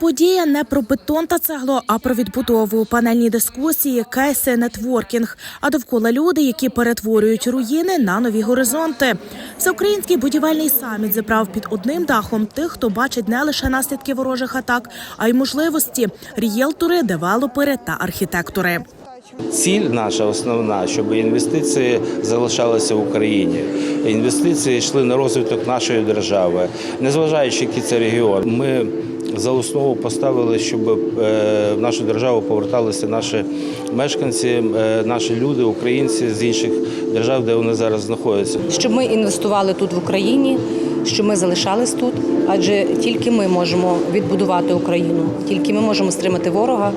Подія не про бетон та цегло, а про відбудову, панельні дискусії, кейси, нетворкінг. А довкола люди, які перетворюють руїни на нові горизонти. Всеукраїнський будівельний саміт зібрав під одним дахом тих, хто бачить не лише наслідки ворожих атак, а й можливості рієлтори, девелопери та архітектори. Ціль наша основна, щоб інвестиції залишалися в Україні. Інвестиції йшли на розвиток нашої держави, незважаючи який це регіон. Ми за основу поставили, щоб е, в нашу державу поверталися наші мешканці, е, наші люди, українці з інших держав, де вони зараз знаходяться. щоб ми інвестували тут в Україні, щоб ми залишались тут, адже тільки ми можемо відбудувати Україну, тільки ми можемо стримати ворога.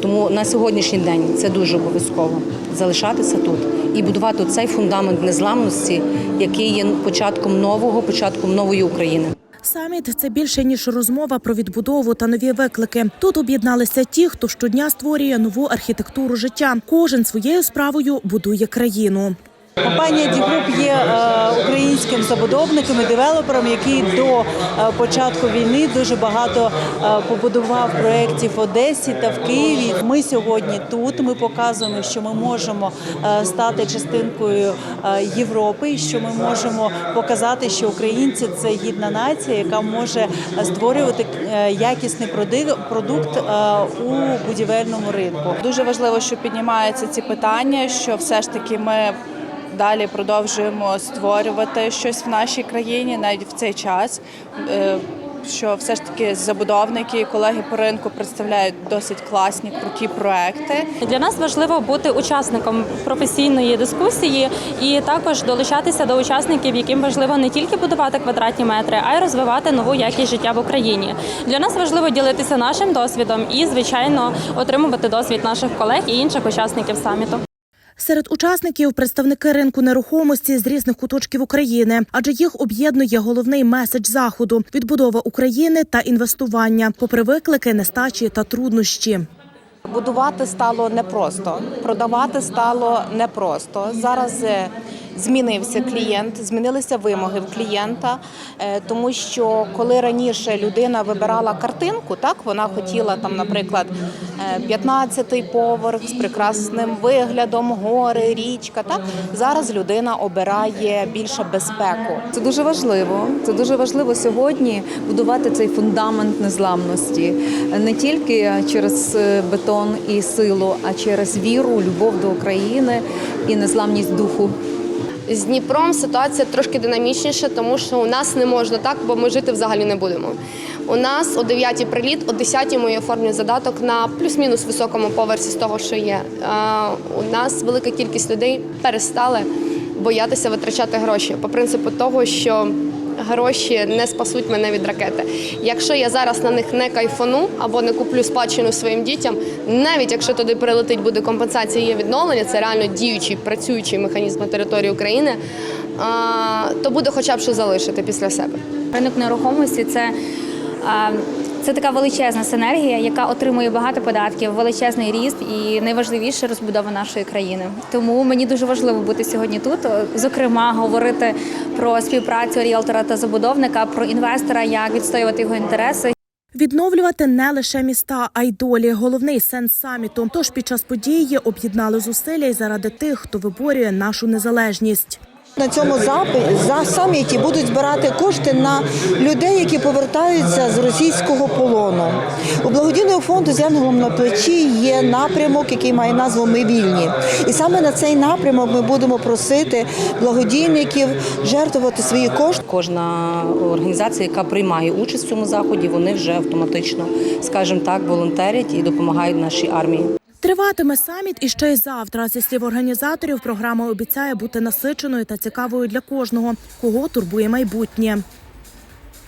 Тому на сьогоднішній день це дуже обов'язково залишатися тут і будувати цей фундамент незламності, який є початком нового, початком нової України. Саміт це більше ніж розмова про відбудову та нові виклики. Тут об'єдналися ті, хто щодня створює нову архітектуру життя. Кожен своєю справою будує країну. Компанія Дігруп є е, українським забудовником і девелопером, який до е, початку війни дуже багато е, побудував проєктів в Одесі та в Києві. Ми сьогодні тут. Ми показуємо, що ми можемо стати частинкою Європи, і що ми можемо показати, що українці це гідна нація, яка може створювати якісний продукт у будівельному ринку. Дуже важливо, що піднімаються ці питання, що все ж таки ми далі продовжуємо створювати щось в нашій країні навіть в цей час. Е, Що все ж таки забудовники і колеги по ринку представляють досить класні круті проекти. Для нас важливо бути учасником професійної дискусії і також долучатися до учасників, яким важливо не тільки будувати квадратні метри, а й розвивати нову якість життя в Україні. Для нас важливо ділитися нашим досвідом і, звичайно, отримувати досвід наших колег і інших учасників саміту. Серед учасників представники ринку нерухомості з різних куточків України, адже їх об'єднує головний меседж заходу відбудова України та інвестування, попри виклики, нестачі та труднощі. Будувати стало непросто, продавати стало непросто. Зараз е, змінився клієнт, змінилися вимоги в клієнта, е, тому що коли раніше людина вибирала картинку, так вона хотіла там, наприклад, 15-й поверх з прекрасним виглядом, гори, річка. Так зараз людина обирає більше безпеку. Це дуже важливо. Це дуже важливо сьогодні будувати цей фундамент незламності не тільки через е, бетон і силу, а через віру, любов до України і незламність духу. З Дніпром ситуація трошки динамічніша, тому що у нас не можна так, бо ми жити взагалі не будемо. У нас о 9-й приліт, о 10 ми оформлюємо задаток на плюс-мінус високому поверсі з того, що є. У нас велика кількість людей перестали боятися витрачати гроші по принципу того, що гроші не спасуть мене від ракети. Якщо я зараз на них не кайфану або не куплю спадщину своїм дітям, навіть якщо туди прилетить буде компенсація є відновлення, це реально діючий працюючий механізм на території України, то буде хоча б що залишити після себе. Ринок нерухомості це. Це така величезна синергія, яка отримує багато податків, величезний ріст і найважливіше розбудова нашої країни. Тому мені дуже важливо бути сьогодні тут. Зокрема, говорити про співпрацю ріелтора та забудовника, про інвестора, як відстоювати його інтереси. Відновлювати не лише міста, а й долі. Головний сенс саміту. Тож під час події об'єднали зусилля й заради тих, хто виборює нашу незалежність. На цьому запи- за саміті будуть збирати кошти на людей, які повертаються з російського полону. У благодійного фонду з янголом на плечі є напрямок, який має назву Ми вільні. І саме на цей напрямок ми будемо просити благодійників жертвувати свої кошти. Кожна організація, яка приймає участь в цьому заході, вони вже автоматично, скажімо так, волонтерять і допомагають нашій армії. Триватиме саміт і ще й завтра. Зі слів організаторів, програма обіцяє бути насиченою та цікавою для кожного, кого турбує майбутнє.